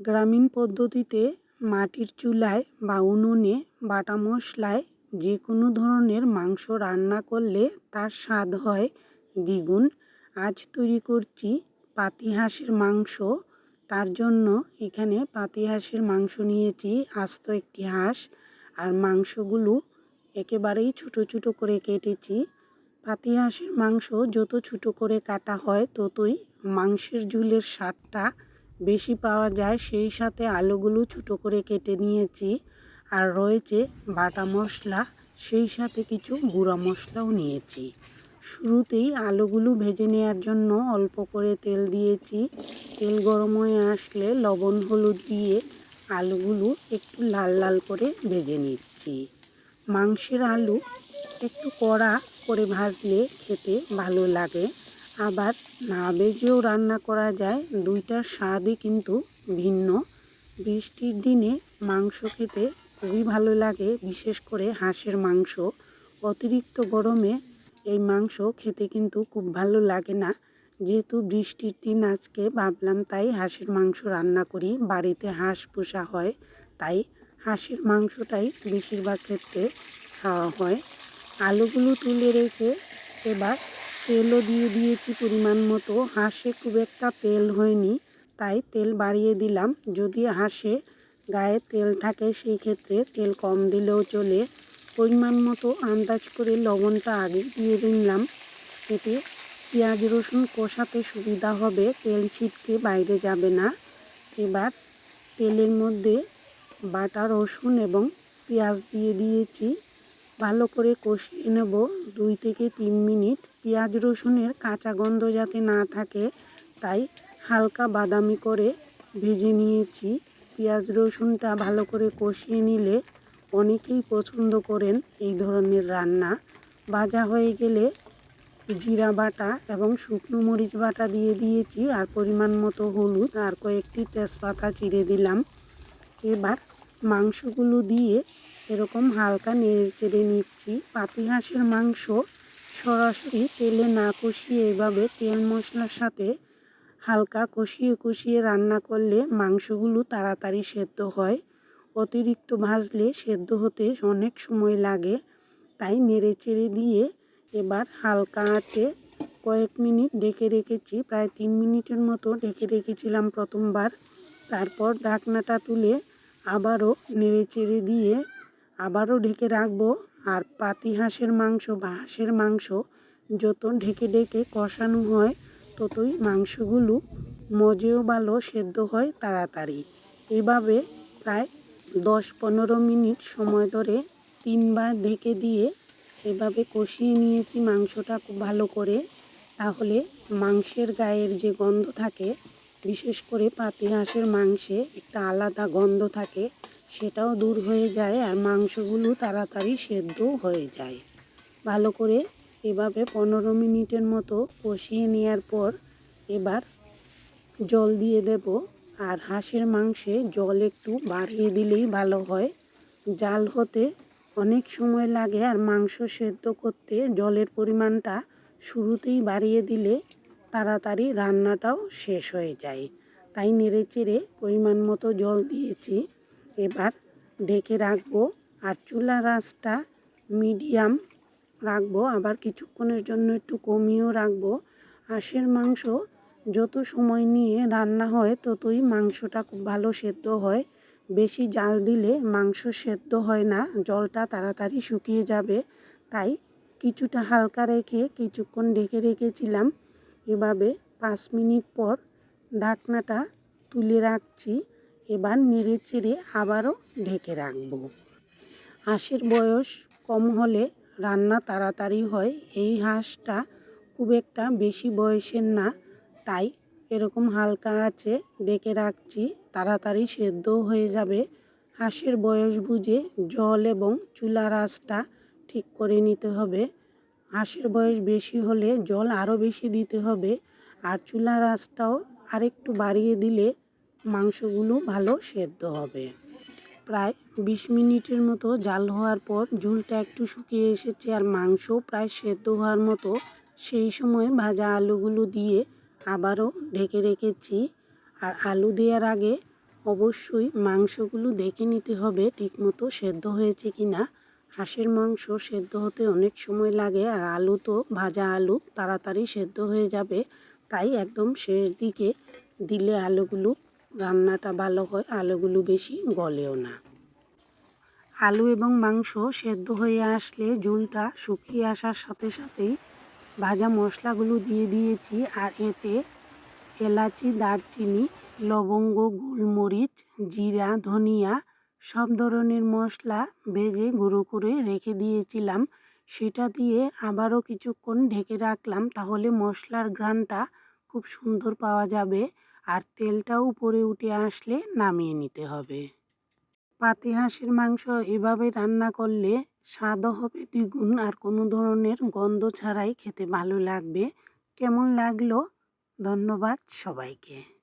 গ্রামীণ পদ্ধতিতে মাটির চুলায় বা উনুনে বাটা মশলায় যে কোনো ধরনের মাংস রান্না করলে তার স্বাদ হয় দ্বিগুণ। আজ তৈরি করছি পাতি হাঁসের মাংস। তার জন্য এখানে পাতি হাঁসের মাংস নিয়েছি, আস্ত একটি হাঁস। আর মাংসগুলো একেবারেই ছোটো ছোটো করে কেটেছি। পাতি হাঁসের মাংস যত ছোটো করে কাটা হয়, ততই মাংসের ঝুলের স্বাদটা বেশি পাওয়া যায়, সেই সাথে আলুগুলো ছোটো করে কেটে নিয়েছি। আর রয়েছে বাটা মশলা, সেই সাথে কিছু গুঁড়া মশলাও নিয়েছি। শুরুতেই আলুগুলো ভেজে নেওয়ার জন্য অল্প করে তেল দিয়েছি। তেল গরম হয়ে আসলে লবণ, হলুদ দিয়ে আলুগুলো একটু লাল লাল করে ভেজে নিচ্ছি। মাংসের আলু একটু কড়া করে ভাজলে খেতে ভালো লাগে। আবার না ভেজেও রান্না করা যায়, দুইটার স্বাদই কিন্তু ভিন্ন। বৃষ্টির দিনে মাংস খেতে খুবই ভালো লাগে, বিশেষ করে হাঁসের মাংস। অতিরিক্ত গরমে এই মাংস খেতে কিন্তু খুব ভালো লাগে না। যেহেতু বৃষ্টির দিন আজকে, ভাবলাম তাই হাঁসের মাংস রান্না করি। বাড়িতে হাঁস পোষা হয়, তাই হাঁসের মাংসটাই বেশিরভাগ ক্ষেত্রে খাওয়া হয়। আলুগুলো তুলে রেখে এবার তেলও দিয়ে দিয়েছি পরিমাণ মতো। হাঁসে খুব একটা তেল হয়নি, তাই তেল বাড়িয়ে দিলাম। যদি হাঁসে গায়ে তেল থাকে, সেই ক্ষেত্রে তেল কম দিলেও চলে। পরিমাণ মতো আন্দাজ করে লবণটা আগে দিয়ে দিলাম। এতে পেঁয়াজ রসুন কষাতে সুবিধা হবে, তেল ছিটকে বাইরে যাবে না। এবার তেলের মধ্যে বাটা রসুন এবং পেঁয়াজ দিয়ে দিয়েছি। ভালো করে কষিয়ে নেব দুই থেকে তিন মিনিট। পেঁয়াজ রসুনের কাঁচা গন্ধ যাতে না থাকে, তাই হালকা বাদামি করে ভেজে নিয়েছি। পেঁয়াজ রসুনটা ভালো করে কষিয়ে নিলে অনেকেই পছন্দ করেন এই ধরনের রান্না। ভাজা হয়ে গেলে জিরা বাটা এবং শুকনো মরিচ বাটা দিয়ে দিয়েছি, আর পরিমাণ মতো হলুদ আর কয়েকটি তেজপাতা চিড়ে দিলাম। এবার মাংসগুলো দিয়ে এরকম হালকা নেড়ে চেড়ে নিচ্ছি। পাতি হাঁসের মাংস সরাসরি তেলে না কষিয়ে এভাবে তেল মশলার সাথে হালকা কষিয়ে কষিয়ে রান্না করলে মাংসগুলো তাড়াতাড়ি সেদ্ধ হয়। অতিরিক্ত ভাজলে সেদ্ধ হতে অনেক সময় লাগে। তাই নেড়ে চেড়ে দিয়ে এবার হালকা আঁচে কয়েক মিনিট ডেকে রেখেছি। প্রায় তিন মিনিটের মতো ডেকে রেখেছিলাম প্রথমবার। তারপর ঢাকনাটা তুলে আবারও নেড়ে চেড়ে দিয়ে আবারও ঢেকে রাখব। আর পাতি হাঁসের মাংস বা হাঁসের মাংস যত ঢেকে ঢেকে কষানো হয়, ততই মাংসগুলো মজেও ভালো সেদ্ধ হয় তাড়াতাড়ি। এভাবে প্রায় দশ পনেরো মিনিট সময় ধরে তিনবার ঢেকে দিয়ে এভাবে কষিয়ে নিয়েছি মাংসটা খুব ভালো করে। তাহলে মাংসের গায়ের যে গন্ধ থাকে, বিশেষ করে পাতি হাঁসের মাংসে একটা আলাদা গন্ধ থাকে। সেটাও দূর হয়ে যায় আর মাংসগুলো তাড়াতাড়ি সেদ্ধও হয়ে যায়। ভালো করে এভাবে পনেরো মিনিটের মতো কষিয়ে নেওয়ার পর এবার জল দিয়ে দেব আর হাঁসের মাংসে জল একটু বাড়িয়ে দিলেই ভালো হয়। জাল হতে অনেক সময় লাগে আর মাংস সেদ্ধ করতে জলের পরিমাণটা শুরুতেই বাড়িয়ে দিলে তাড়াতাড়ি রান্নাটাও শেষ হয়ে যায়। তাই নেড়ে চেড়ে পরিমাণ মতো জল দিয়েছি। এবার ঢেকে রাখব আর চুলার আঁচটা মিডিয়াম রাখব। আবার কিছুক্ষণের জন্য একটু কমিয়েও রাখব। হাঁসের মাংস যত সময় নিয়ে রান্না হয়, ততই মাংসটা খুব ভালো সেদ্ধ হয়। বেশি জাল দিলে মাংস সেদ্ধ হয় না, জলটা তাড়াতাড়ি শুকিয়ে যাবে। তাই কিছুটা হালকা রেখে কিছুক্ষণ ঢেকে রেখেছিলাম। এভাবে পাঁচ মিনিট পর ঢাকনাটা তুলে রাখছি। এবার নেড়ে চেড়ে আবারও ঢেকে রাখব। হাঁসের বয়স কম হলে রান্না তাড়াতাড়ি হয়, এই হাঁসটা খুব একটা বেশি বয়সের না, তাই এরকম হালকা আছে ডেকে রাখছি, তাড়াতাড়ি সেদ্ধ হয়ে যাবে। হাঁসের বয়স বুঝে জল এবং চুলার আঁচটা ঠিক করে নিতে হবে। হাঁসের বয়স বেশি হলে জল আরও বেশি দিতে হবে, আর চুলার আঁচটাও আরেকটু বাড়িয়ে দিলে মাংসগুলো ভালো সেদ্ধ হবে। প্রায় বিশ মিনিটের মতো জাল হওয়ার পর ঝুলটা একটু শুকিয়ে এসেছে আর মাংস প্রায় সেদ্ধ হওয়ার মতো সেই সময় ভাজা আলুগুলো দিয়ে আবারও ঢেকে রেখেছি। আর আলু দেওয়ার আগে অবশ্যই মাংসগুলো দেখে নিতে হবে ঠিকমতো সেদ্ধ হয়েছে কি না হাঁসের মাংস সেদ্ধ হতে অনেক সময় লাগে আর আলু তো ভাজা আলু তাড়াতাড়ি সেদ্ধ হয়ে যাবে। তাই একদম শেষ দিকে দিলে আলুগুলো রান্নাটা ভালো হয়, আলুগুলো বেশি গলেও না। আলু এবং মাংস সেদ্ধ হয়ে আসলে ঝুলটা শুকিয়ে আসার সাথে সাথেই ভাজা মশলাগুলো দিয়ে দিয়েছি আর এতে এলাচি, দারচিনি, লবঙ্গ, গোলমরিচ, জিরা, ধনিয়া সব ধরনের মশলা ভেজে গুঁড়ো করে রেখে দিয়েছিলাম। সেটা দিয়ে আবারও কিছুক্ষণ ঢেকে রাখলাম, তাহলে মশলার ঘ্রাণটা খুব সুন্দর পাওয়া যাবে। আর তেলটাও উপরে উঠে আসলে নামিয়ে নিতে হবে। পাতি হাঁসের মাংস এভাবে রান্না করলে স্বাদও হবে দ্বিগুণ আর কোনো ধরনের গন্ধ ছাড়াই খেতে ভালো লাগবে। কেমন লাগল? ধন্যবাদ সবাইকে।